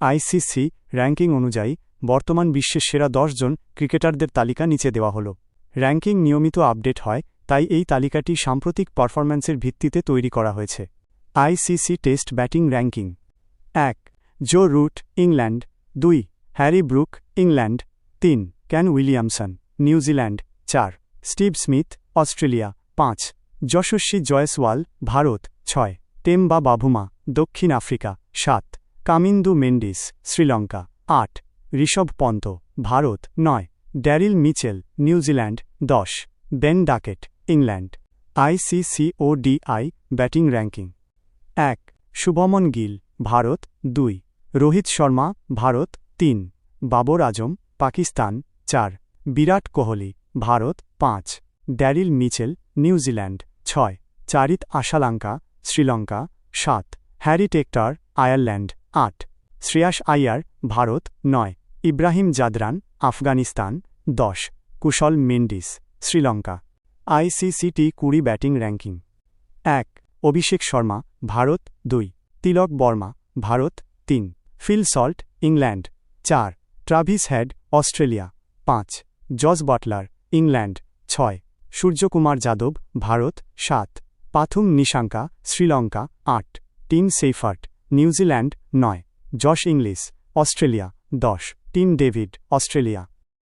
ICC ranking অনুযায়ী বর্তমান বিশ্বের সেরা জন ক্রিকেটারদের তালিকা নিচে দেওয়া হল। র্যাঙ্কিং নিয়মিত আপডেট হয়, তাই এই তালিকাটি সাম্প্রতিক পারফরম্যান্সের ভিত্তিতে তৈরি করা হয়েছে। আইসিসি টেস্ট ব্যাটিং র্যাঙ্কিং এক, জো রুট, ইংল্যান্ড দুই, হ্যারি ব্রুক, ইংল্যান্ড তিন, ক্যান উইলিয়ামসন, নিউজিল্যান্ড চার, স্টিভ স্মিথ, অস্ট্রেলিয়া পাঁচ, যশস্বী জয়সওয়াল, ভারত ছয়, টেম্বা বাভুমা, দক্ষিণ আফ্রিকা সাত। কামিন্দু মেন্ডিস, শ্রীলঙ্কা। আট, ঋষভ পন্ত, ভারত। নয়, ড্যারিল মিচেল নিউজিল্যান্ড দশ, Ben Duckett, England. ICC ODI batting ranking. এক, শুভমন গিল, ভারত। দুই, রোহিত শর্মা, ভারত। তিন, বাবর আজম, পাকিস্তান। চার, বিরাট কোহলি, ভারত। পাঁচ, ড্যারিল মিচেল নিউজিল্যান্ড ছয়, চারিত আশালাঙ্কা, শ্রীলঙ্কা। সাত, হ্যারি টেক্টর, আয়ারল্যান্ড। আট। শ্রেয়াস আইয়ার ভারত, নয়। ইব্রাহিম জাদরান, আফগানিস্তান, দশ। কুশল মেন্ডিস, শ্রীলঙ্কা। আইসিসিটি কুড়ি ব্যাটিং র্যাঙ্কিং। এক। অভিষেক শর্মা, ভারত, দুই। তিলক বর্মা, ভারত, তিন। Phil Salt, England. চার। Travis Head, Australia. পাঁচ। Jos Butler, England. ছয়। সূর্যকুমার যাদব, ভারত, সাত। পাথুম নিশাঙ্কা, শ্রীলঙ্কা, আট। Tim Seifert. নিউজিল্যান্ড নয়। Josh Inglis Australia. দশ। Tim David Australia.